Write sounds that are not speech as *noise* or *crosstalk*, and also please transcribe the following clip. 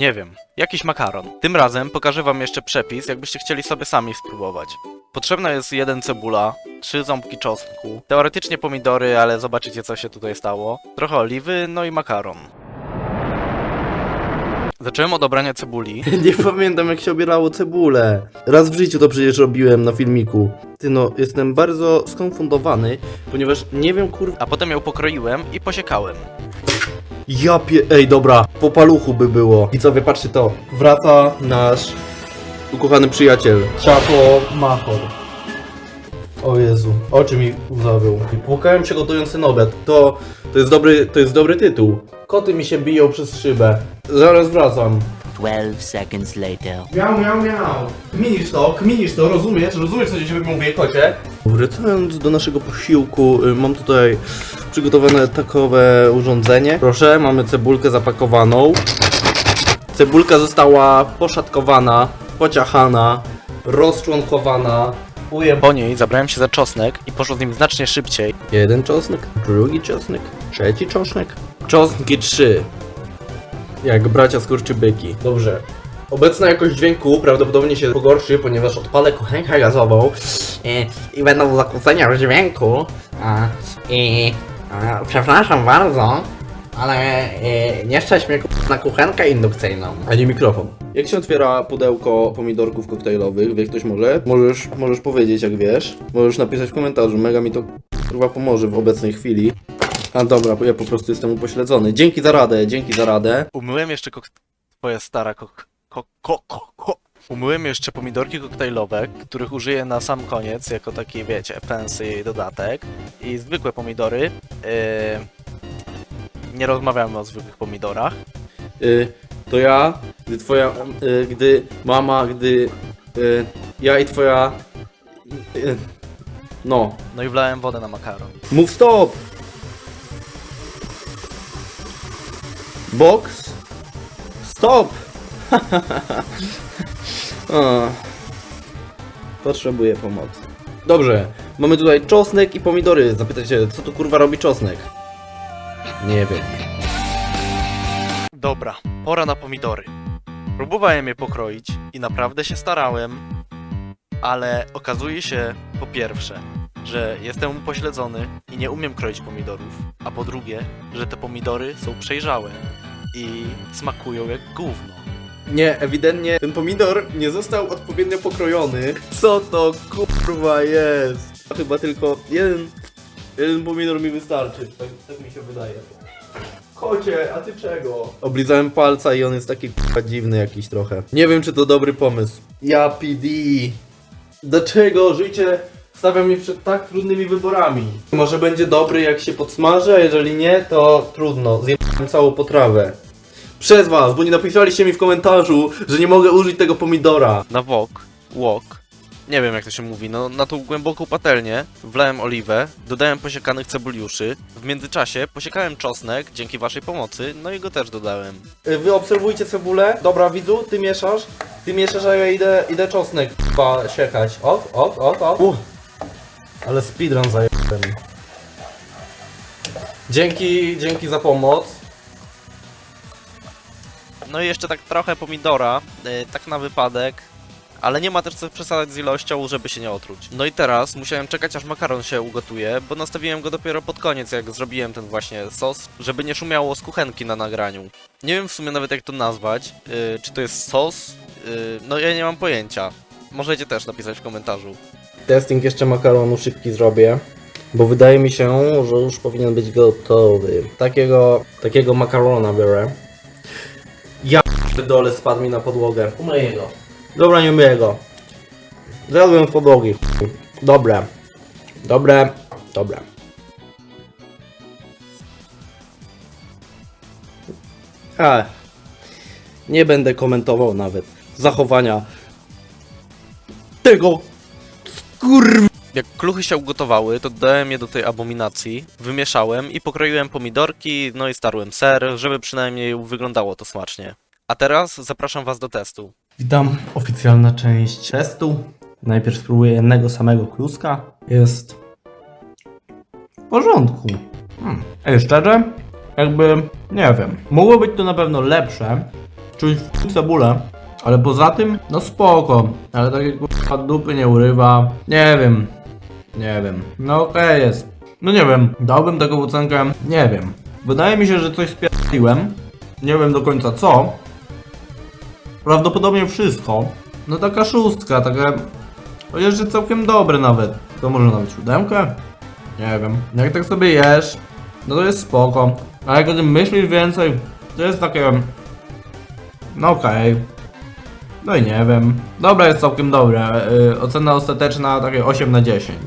Nie wiem, jakiś makaron. Tym razem pokażę wam jeszcze przepis, jakbyście chcieli sobie sami spróbować. Potrzebna jest jeden cebula, trzy ząbki czosnku, teoretycznie pomidory, ale zobaczycie co się tutaj stało, trochę oliwy, no i makaron. Zacząłem od obrania cebuli. *laughs* Nie pamiętam jak się obierało cebulę. Raz w życiu to przecież robiłem na filmiku. Ty no, jestem bardzo skonfundowany, ponieważ nie wiem kur... a potem ją pokroiłem i posiekałem. Ja pie... Ej, dobra, po paluchu by było. I co, patrzcie to. Wraca nasz ukochany przyjaciel. Chapo Machor. O Jezu, oczy mi zawył. Płakałem się gotując ten obiad. To, to jest dobry, to jest dobry tytuł. Koty mi się biją przez szybę. Zaraz wracam. 12 seconds later. Miał, miał, miał. Kminisz to, kminisz to, rozumiesz? Rozumiesz, co się mówię, kocie? Wracając do naszego posiłku, y, mam tutaj przygotowane takowe urządzenie. Proszę, mamy cebulkę zapakowaną. Cebulka została poszatkowana, pociachana, rozczłonkowana. Po niej zabrałem się za czosnek i poszło z nim znacznie szybciej. Jeden czosnek, drugi czosnek, trzeci czosnek. Czosnki trzy. Jak bracia skurczybyki. Dobrze. Obecna jakość dźwięku prawdopodobnie się pogorszy, ponieważ odpalę kuchenkę gazową i, i będą zakłócenia w dźwięku. A, I przepraszam bardzo, ale e, nie stać mnie na kuchenkę indukcyjną. A nie mikrofon. Jak się otwiera pudełko pomidorków koktajlowych? Wie ktoś może? Możesz, możesz powiedzieć jak wiesz. Możesz napisać w komentarzu. Mega mi to chyba pomoże w obecnej chwili. A dobra, bo ja po prostu jestem upośledzony. Dzięki za radę, dzięki za radę. Umyłem jeszcze kok... Twoja stara kok... Ko, ko, ko, ko. Umyłem jeszcze pomidorki koktajlowe, których użyję na sam koniec, jako taki, wiecie, fancy dodatek. I zwykłe pomidory. Yy... Nie rozmawiamy o zwykłych pomidorach. Y, to ja, gdy twoja, y, gdy mama, gdy y, ja i twoja, y, no, No i wlałem wodę na makaron. move stop! Box, stop! *laughs* A, Potrzebuję pomocy. Dobrze, mamy tutaj czosnek i pomidory. Zapytacie, co tu kurwa robi czosnek? Nie wiem. Dobra, pora na pomidory. Próbowałem je pokroić i naprawdę się starałem, ale okazuje się po pierwsze, że jestem upośledzony i nie umiem kroić pomidorów, a po drugie, że te pomidory są przejrzałe i smakują jak gówno. Nie, ewidentnie ten pomidor nie został odpowiednio pokrojony. Co to kurwa jest? Chyba tylko jeden, jeden pomidor mi wystarczy. Tak, tak mi się wydaje. Kocie, a ty czego? Oblizałem palca i on jest taki kurwa dziwny jakiś trochę. Nie wiem czy to dobry pomysł. Ja PD. Dlaczego życie stawia mnie przed tak trudnymi wyborami? Może będzie dobry jak się podsmaży, a jeżeli nie, to trudno. Zjebałem całą potrawę. Przez was, bo nie napisaliście mi w komentarzu, że nie mogę użyć tego pomidora. Na wok, wok, nie wiem jak to się mówi, no na tą głęboką patelnię wlałem oliwę, dodałem posiekanych cebuliuszy, w międzyczasie posiekałem czosnek dzięki waszej pomocy, no i go też dodałem. Y, Wy obserwujcie cebulę. Dobra, widzu, ty mieszasz. Ty mieszasz, a ja idę, idę czosnek chyba siekać. Ok, ok, ok, ok. Uh, ale speedrun zajebałem. Dzięki, dzięki za pomoc. No i jeszcze tak trochę pomidora, yy, tak na wypadek, ale nie ma też co przesadzać z ilością, żeby się nie otruć. No i teraz musiałem czekać aż makaron się ugotuje, bo nastawiłem go dopiero pod koniec, jak zrobiłem ten właśnie sos, żeby nie szumiało z kuchenki na nagraniu. Nie wiem w sumie nawet jak to nazwać, yy, czy to jest sos, yy, no ja nie mam pojęcia. Możecie też napisać w komentarzu. Testing jeszcze makaronu szybki zrobię. Bo wydaje mi się, że już powinien być gotowy. Takiego, takiego makarona biorę. Dole spadł mi na podłogę. Umyję go. Dobra, nie umyję go. Zjadłem z podłogi. Dobre. Dobre. Dobre. A. Nie będę komentował nawet zachowania tego skurw... Jak kluchy się ugotowały, to dodałem je do tej abominacji, wymieszałem i pokroiłem pomidorki, no i starłem ser, żeby przynajmniej wyglądało to smacznie. A teraz zapraszam was do testu. Witam, oficjalna część testu. Najpierw spróbuję jednego samego kluska. Jest w porządku. Hmm. Ej, szczerze, jakby, nie wiem, mogło być to na pewno lepsze, czuć w cebulę. Ale poza tym, no spoko. Ale takie kurwa dupy nie urywa. Nie wiem. Nie wiem. No okej jest. No nie wiem. Dałbym taką ocenkę. Nie wiem. Wydaje mi się, że coś spierdoliłem. Nie wiem do końca co. Prawdopodobnie wszystko. No taka szóstka, taka... Chociaż całkiem dobre nawet. To może nawet siódemkę? Nie wiem. Jak tak sobie jesz, no to jest spoko. A jak o tym myślisz więcej, to jest takie... No okej. No i nie wiem. Dobra, jest całkiem dobre. Yy, ocena ostateczna takie 8 na 10.